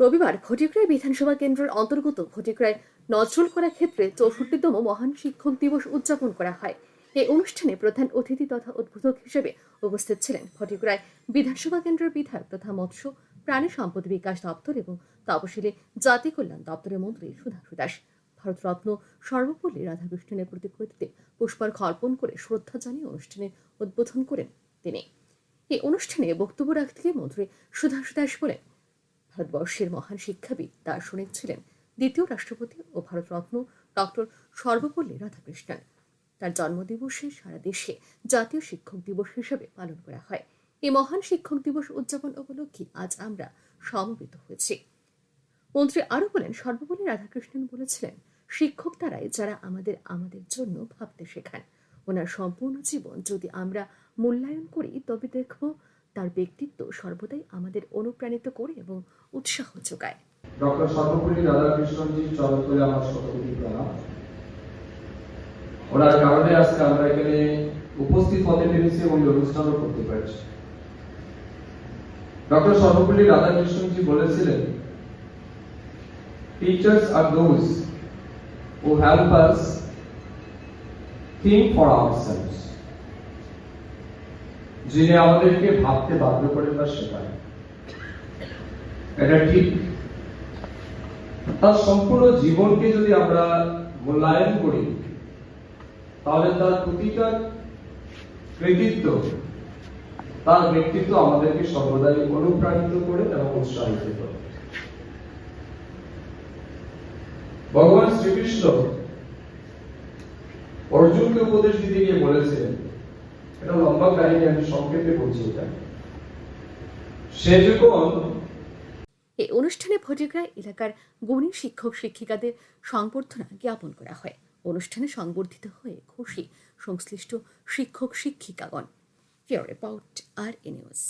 রবিবার ঘটিকরায় বিধানসভা কেন্দ্রের অন্তর্গত ঘটিকরায় নজরুল করা ক্ষেত্রে চৌষট্টিতম মহান শিক্ষক দিবস উদযাপন করা হয়। এই অনুষ্ঠানে প্রধান অতিথি তথা উদ্বোধক হিসেবে উপস্থিত ছিলেন ঘটিকরায় বিধানসভা কেন্দ্রের বিধায়ক তথা মৎস্য, প্রাণী সম্পদ বিকাশ দপ্তর এবং তপশিলি জাতি কল্যাণ দপ্তরের মন্ত্রী সুধাংশু দাস। ভারতরত্ন সর্বপল্লী রাধাকৃষ্ণনের প্রতিকৃতিতে পুষ্পার্ঘ অর্পণ করে শ্রদ্ধা জানিয়ে অনুষ্ঠানের উদ্বোধন করেন তিনি। এই অনুষ্ঠানে বক্তব্য রাখতে গিয়ে মন্ত্রী সুধাংশু দাস বলেন ভারতবর্ষের মহান শিক্ষাবিদ দার্শনিক ছিলেন দ্বিতীয় রাষ্ট্রপতি ও ভারতরত্ন ডক্টর সর্বপল্লী রাধাকৃষ্ণন। তার জন্মদিবসে সারা দেশে জাতীয় শিক্ষক দিবস হিসেবে পালন করা হয়। এই মহান শিক্ষক দিবস উদযাপন উপলক্ষে আজ আমরা সমবেত হয়েছি। মন্ত্রী আরও বলেন, সর্বপল্লী রাধাকৃষ্ণন বলেছিলেন, শিক্ষক তারাই যারা আমাদের আমাদের জন্য ভাবতে শেখান। ওনার সম্পূর্ণ জীবন যদি আমরা মূল্যায়ন করি, তবে দেখব তার ব্যক্তিত্ব সর্বদাই আমাদের অনুপ্রাণিত করে এবং উৎসাহ যোগায়। ডক্টর সর্বপল্লী করে আমার ওনার কারণে আজকে আমরা এখানে উপস্থিত হতে পেরেছি এবং অনুষ্ঠানও করতে পারছি। ডক্টর সর্বপল্লী রাধাকৃষ্ণনজি বলেছিলেন teachers are those who help us think for ourselves যিনি আমাদেরকে ভাবতে বাধ্য করেন বা শেখান এটা ঠিক। তার সম্পূর্ণ জীবনকে যদি আমরা মূল্যায়ন করি, তাহলে তার প্রতিটা কৃতিত্ব, তার ব্যক্তিত্ব আমাদেরকে সর্বদাই অনুপ্রাণিত করে এবং উৎসাহিত করে। ভগবান শ্রীকৃষ্ণ অর্জুনকে উপদেশ দিতে গিয়ে বলেছিলেন এটা লম্বা কাহিনী আমি সংক্ষেপে বলছি এটা। সে যখন এই অনুষ্ঠানে ভটিগ্রায় এলাকার গুণী শিক্ষক শিক্ষিকাদের সংবর্ধনা জ্ঞাপন করা হয়। অনুষ্ঠানে সংবর্ধিত হয়ে খুশি সংশ্লিষ্ট শিক্ষক শিক্ষিকাগণ। Fear about R A news.